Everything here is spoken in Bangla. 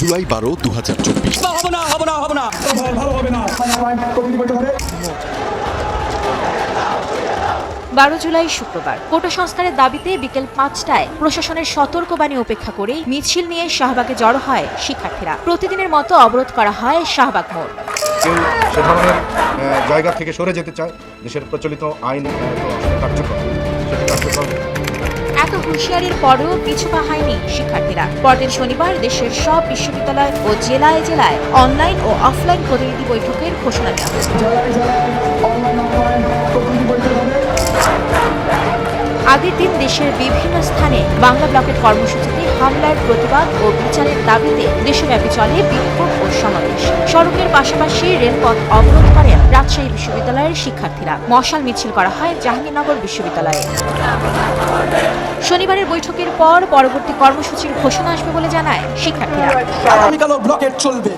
জুলাই বারো দু হাজার চব্বিশ হবে না হবে না হবে না। বারো জুলাই শুক্রবার কোটা সংস্কারের দাবিতে বিকেল পাঁচটায় প্রশাসনের সতর্কবাণী উপেক্ষা করেই মিছিল নিয়ে শাহবাগে জড়ো হয় শিক্ষার্থীরা। প্রতিদিনের মতো অবরোধ করা হয় শাহবাগ মোড়। কেউ সে ধরনের জায়গা থেকে সরে যেতে চায় দেশের প্রচলিত আইন কার্যকর হুঁশিয়ারির পরেও পিছু পা হয়নি শিক্ষার্থীরা। পরদিন শনিবার দেশের সব বিশ্ববিদ্যালয় ও জেলায় জেলায় অনলাইন ও অফলাইন প্রতিনিধি বৈঠকের ঘোষণা দেওয়া আগের দিন দেশের বিভিন্ন স্থানে বাংলা ব্লকের কর্মসূচিতে হামলার প্রতিবাদ ও বিচারের দাবিতে দেশব্যাপী চলে বিক্ষোভ ও সমাবেশ। সড়কের পাশাপাশি রেলপথ অবরোধ করেন রাজশাহী বিশ্ববিদ্যালয়ের শিক্ষার্থীরা। মশাল মিছিল করা হয় জাহাঙ্গীরনগর বিশ্ববিদ্যালয়ে। শনিবারের বৈঠকের পর পরবর্তী কর্মসূচির ঘোষণা আসবে বলে জানায় শিক্ষার্থীরা। আগামীকালও ব্লকেট চলবে।